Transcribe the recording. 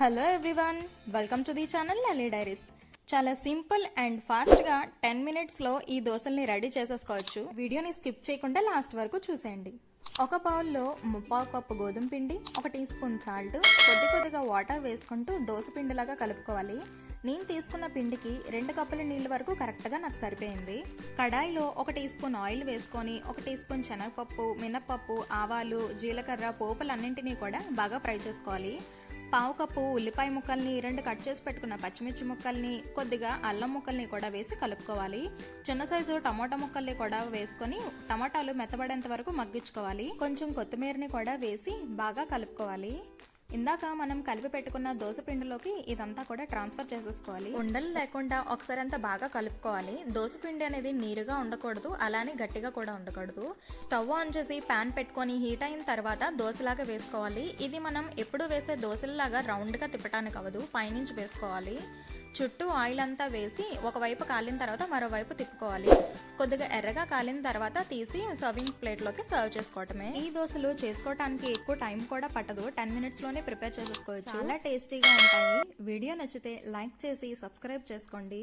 Hello everyone welcome to the channel Lali diaries చాలా simple and ఫాస్ట్గా ten మినిట్స్లో ఈ దోశల్ని రెడీ చేసేసుకోవచ్చు. వీడియోని స్కిప్ చేయకుండా లాస్ట్ వరకు చూసేయండి. ఒక బౌల్లో ముప్పావు కప్పు గోధుమ పిండి ఒక టీ స్పూన్ సాల్ట్ కొద్ది కొద్దిగా వాటర్ వేసుకుంటూ దోశ పిండిలాగా కలుపుకోవాలి. నేను తీసుకున్న పిండికి రెండు కప్పుల నీళ్ళ వరకు కరెక్ట్గా నాకు సరిపోయింది. కడాయిలో ఒక టీ స్పూన్ ఆయిల్ వేసుకొని ఒక టీ స్పూన్ శనగపప్పు మినప్పప్పు ఆవాలు జీలకర్ర పోపులన్నింటినీ కూడా బాగా ఫ్రై చేసుకోవాలి. పావు కప్పు ఉల్లిపాయ ముక్కల్ని రెండు కట్ చేసి పెట్టుకున్న పచ్చిమిర్చి ముక్కల్ని కొద్దిగా అల్లం ముక్కల్ని కూడా వేసి కలుపుకోవాలి. చిన్న సైజు టమాటా ముక్కల్ని కూడా వేసుకొని టమాటాలు మెత్తబడేంత వరకు మగ్గించుకోవాలి. కొంచెం కొత్తిమీరని కూడా వేసి బాగా కలుపుకోవాలి. ఇందాక మనం కలిపి పెట్టుకున్న దోశ పిండిలోకి ఇదంతా కూడా ట్రాన్స్ఫర్ చేసేసుకోవాలి. ఉండలు లేకుండా ఒకసారి అంతా బాగా కలుపుకోవాలి. దోశ పిండి అనేది నీరుగా ఉండకూడదు అలానే గట్టిగా కూడా ఉండకూడదు. స్టవ్ ఆన్ చేసి పాన్ పెట్టుకొని హీట్ అయిన తర్వాత దోశలాగా వేసుకోవాలి. ఇది మనం ఎప్పుడు వేసే దోశలాగా రౌండ్గా తిప్పటానికి అవ్వదు పైనుంచి వేసుకోవాలి. చుట్టూ ఆయిల్ అంతా వేసి ఒకవైపు కాలిన తర్వాత మరోవైపు తిప్పుకోవాలి. కొద్దిగా ఎర్రగా కాలిన తర్వాత తీసి సర్వింగ్ ప్లేట్లోకి సర్వ్ చేసుకోవటమే. ఈ దోశలు చేసుకోవడానికి ఎక్కువ టైం కూడా పట్టదు. టెన్ మినిట్స్లోనే ప్రిపేర్ చేసేసుకోవచ్చు. చాలా టేస్టీగా ఉంటాయి. వీడియో నచ్చితే లైక్ చేసి సబ్స్క్రైబ్ చేసుకోండి.